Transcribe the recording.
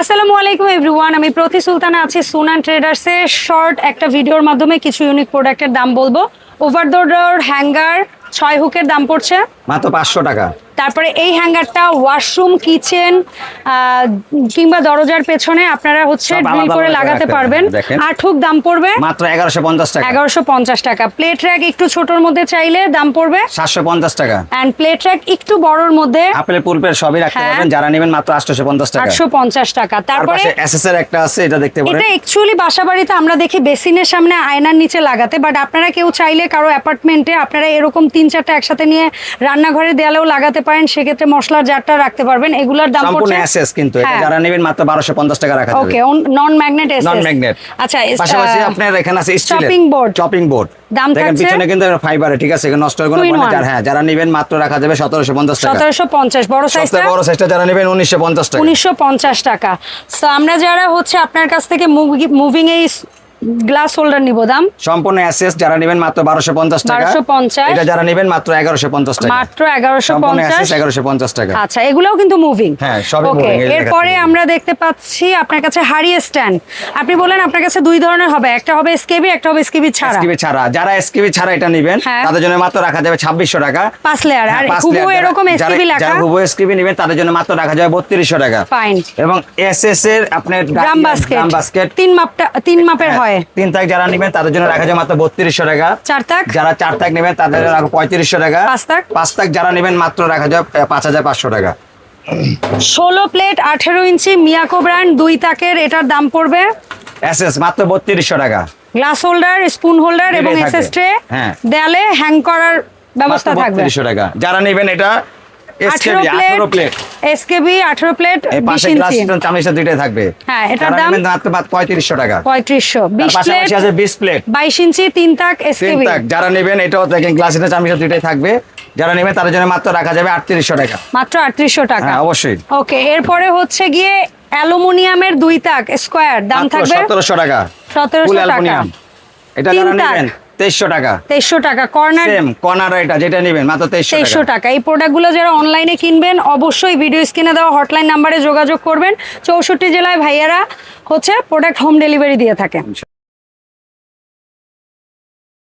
আসসালামু আলাইকুম এভরিওয়ান আমি প্রতি সুলতানা আছি সুনান ট্রেডার্সে শর্ট একটা ভিডিওর মাধ্যমে কিছু ইউনিক প্রোডাক্টের দাম বলব। ওভার দ্য ডোর হ্যাঙ্গার ছয় হুকের দাম পড়ছে। মাত্র পাঁচশো টাকা। তারপরে এই হ্যাঙ্গারটা ওয়াশরুম কিচেন কিংবা দরজার পেছনে আপনারা হচ্ছে ড্রিল করে লাগাতে পারবেন। আট হুক দাম পড়বে মাত্র এগারোশো পঞ্চাশ টাকা। এগারোশো পঞ্চাশ টাকা। প্লেট র্যাক একটু ছোটর মধ্যে চাইলে দাম পড়বে। সাতশো পঞ্চাশ টাকা। অ্যান্ড প্লেট র্যাক একটু বড়র মধ্যে আপেল পুলপের সবই রাখতে হ্যাঁ। পারবেন। যারা নেবেন মাত্র আটশোশো পঞ্চাশ টাকা। আটশো পঞ্চাশ টাকা। তারপরে তারপরে এসএস এর একটা আছে এটা দেখতে পারেন। এটা অ্যাকচুয়ালি বাসা বাড়িতে আমরা দেখি বেসিনের সামনে আয়নার নিচে লাগাতে বাট আপনারা কেউ চাইলে কারও অ্যাপার্টমেন্টে আপনারা এরকম তিন চারটা একসাথে নিয়ে রান্নাঘরের দেয়ালেও লাগাতে পারেন সেক্ষেত্রে মশলার জারটা রাখতে পারবেন। এগুলার দাম পড়ছে এসএস কিন্তু এটা হ্যাঁ। যারা নেবেন মাত্র বারোশো পঞ্চাশ টাকা রাখা okay non magnet S S non magnet আচ্ছা পাশাপাশি আপনার এখানে আছে স্টিলের chopping board। চপিং বোর্ড দাম দেখেন থাকছে? পিছনে কিন্তু ফাইবারে ঠিক আছে? এখানে নষ্ট হয়ে কোনো মানে হ্যাঁ যারা নেবেন মাত্র রাখা যাবে সতেরোশো পঞ্চাশ টাকা। সতেরোশো পঞ্চাশ বড় সাইজটা বড় সাইজটা যারা নেবেন উনিশশো পঞ্চাশ টাকা। উনিশশো পঞ্চাশ টাকা। সো আমরা যারা হচ্ছে আপনার কাছ থেকে মুভিং এই গ্লাস হোল্ডার নিব দাম। সম্পূর্ণ এসএস যারা নেবেন মাত্র বারোশো পঞ্চাশ টাকা। 1250 এটা যারা নেবেন মাত্র এগারোশো পঞ্চাশ টাকা। মাত্র এগারোশো সম্পূর্ণ পঞ্চাশ এসএস এগারোশো পঞ্চাশ টাকা। আচ্ছা এগুলোও কিন্তু মুভিং হ্যাঁ, সবই moving, এরপরে আমরা দেখতে পাচ্ছি আপনার কাছে হাড়ি স্ট্যান্ড আপনি বলেন আপনার কাছে দুই ধরনের হবে একটা হবে এসকেবি একটা হবে এসকেবি ছাড়া। এসকিবি ছাড়া। যারা এসকিবি ছাড়া এটা নেবেন হ্যাঁ। তাদের জন্য মাত্র রাখা যাবে ছাব্বিশশো টাকা। পাঁচ লেয়ার হ্যাঁ, আর যারা- এরকম এসকেবি লেখা। যারা হুবু এসকিবি নেবেন তাদের জন্য মাত্র রাখা যাবে বত্রিশশো টাকা। ফাইন এবং এস এস এর আপনার ড্রাম বাস্কেট ড্রাম বাস্কেট তিন মাপটা তিন মাপের হয়। তিন তাক যারা নেবেন তাদের জন্য রাখা যাবে মাত্র বত্রিশশো টাকা। চার তাক? যারা চার তাক নেবেন তাদের জন্য রাখা পঁয়ত্রিশশো টাকা। পাঁচ তাক? পাঁচ তাক যারা নেবেন মাত্র রাখা যাবে পাঁচ হাজার পাঁচশো টাকা। ষোলো প্লেট আঠেরো ইঞ্চি মিয়াকো ব্র্যান্ড দুই তাকের এটার দাম পড়বে? এস এস মাত্র বত্রিশশো টাকা। গ্লাস হোল্ডার স্পুন হোল্ডার এবং এসএস ট্রে হ্যাঁ। দেয়ালে হ্যাং করার ব্যবস্থা থাকবে। টাকা। যারা নেবেন এটা এসকেবি আঠেরো প্লেট প্লেট। এসকেবি আঠেরো প্লেট এই বিশ পাশে গ্লাস ইঞ্চি। চামিচা দুইটাই থাকবে। হ্যাঁ, এটার যারা দাম? নেবেন মাত্র মাত্র পঁয়ত্রিশশো টাকা। পঁয়ত্রিশশো। তার বিশ প্লেট আছে বিশ প্লেট। বাইশ ইঞ্চি তিন তাক তিন তাক যারা নেবেন এটাও দেখেন চামিচা দুইটাই থাকবে। যারা নেবেন তাদের জন্য মাত্র রাখা যাবে আটত্রিশশো টাকা। মাত্র আটত্রিশশো টাকা। হ্যাঁ অবশ্যই। ওকে এরপরে হচ্ছে গিয়ে অ্যালুমিনিয়ামের দুই তাক স্কোয়ার। দাম থাকবে সতেরোশো টাকা। সতেরোশো ফুল টাকা। অ্যালুমিনিয়াম। এটা যারা নেবেন টাকা। টাকা কর্নার সেম কর্নার এটা যেটা নেবেন মাত্র টাকা। এই প্রোডাক্টগুলো যারা অনলাইনে কিনবেন অবশ্যই ভিডিও স্ক্রিনে দেওয়া হটলাইন নাম্বারে যোগাযোগ করবেন। চৌষট্টি জেলায় ভাইয়ারা হচ্ছে প্রোডাক্ট হোম ডেলিভারি দিয়ে থাকে।